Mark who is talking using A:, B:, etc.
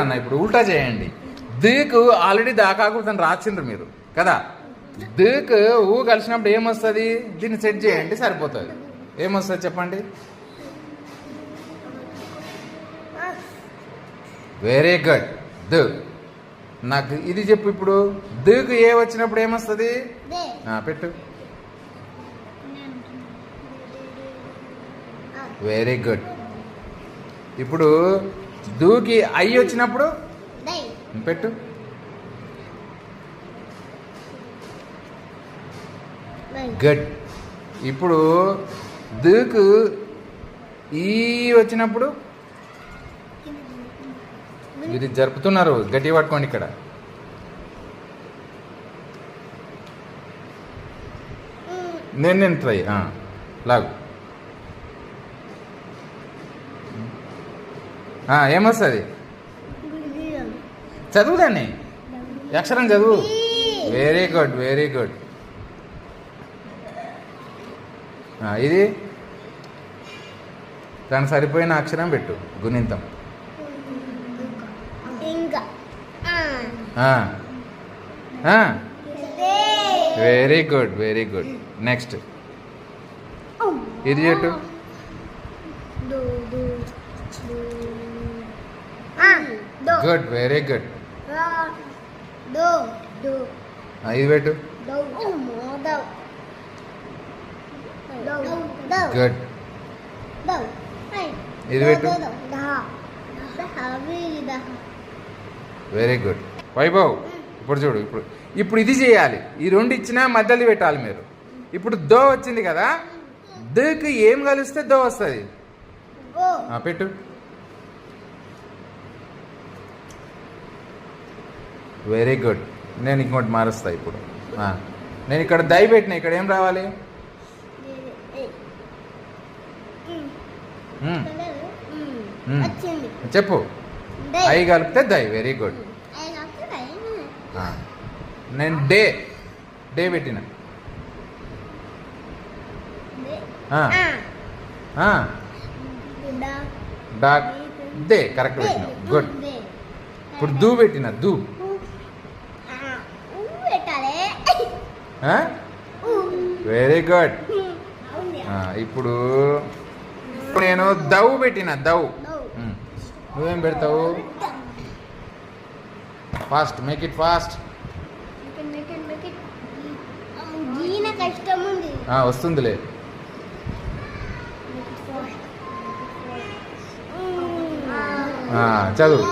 A: అన్న ఇప్పుడు ఉల్టా చేయండి. దిక్ ఆల్రెడీ దాకాకూడదని రాసిండ్రు మీరు కదా? దిక్ ఊ కలిసినప్పుడు ఏమొస్తుంది? దీన్ని సెట్ చేయండి సరిపోతుంది. ఏమొస్తుంది చెప్పండి? వెరీ గుడ్ దు. నాకు ఇది చెప్పు ఇప్పుడు. దిక్ ఏ వచ్చినప్పుడు ఏమొస్తుంది? పెట్టు. వెరీ గుడ్ ఇప్పుడు దూకి ఐ వచ్చినప్పుడు పెట్టు. గుడ్. ఇప్పుడు దూకు ఈ వచ్చినప్పుడు ఇది జరుపుతున్నారు. గట్టి పట్టుకోండి ఇక్కడ. నేను నేను ట్రై. లాగు. ఏమొస్తుంది చదువుదాన్ని అక్షరం చదువు. వెరీ గుడ్ వెరీ గుడ్ ఇది? దానికి సరిపోయిన అక్షరం పెట్టు గుణింతం. Very good very good next ఇది చెట్టు గుడ్ వెరీ గుడ్ ఇది పెట్టు. గుడ్ ఇది పెట్టు.
B: వీరి
A: గుడ్ వైభవ్ ఇప్పుడు చూడు ఇప్పుడు ఇప్పుడు ఇది చేయాలి. ఈ రెండు ఇచ్చినా మధ్యలో పెట్టాలి మీరు. ఇప్పుడు దో వచ్చింది కదా దకి ఏం కలిస్తే దో వస్తుంది? పెట్టు. Very good. నేను ఇంకోటి మారుస్తా ఇప్పుడు. నేను ఇక్కడ దయ పెట్టిన ఇక్కడ ఏం రావాలి? చెప్పు. ఐ కలిపితే దయ్. Very good.
B: దై
A: నేను డే. డే పెట్టిన. డాక్ దే కరెక్ట్ పెట్టిన. గుడ్. ఇప్పుడు దూ పెట్టిన. దూ
B: ఆ ఊ పెట్టాలే
A: ఆ?
B: ఊ
A: వెరీ గుడ్ ఇప్పుడు నేను దవ్ పెట్టిన దవ్. నువ్వేం పెడతావు? ఫాస్ట్ మేక్ ఇట్ ఫాస్ట్ వస్తుందిలే. చదువు.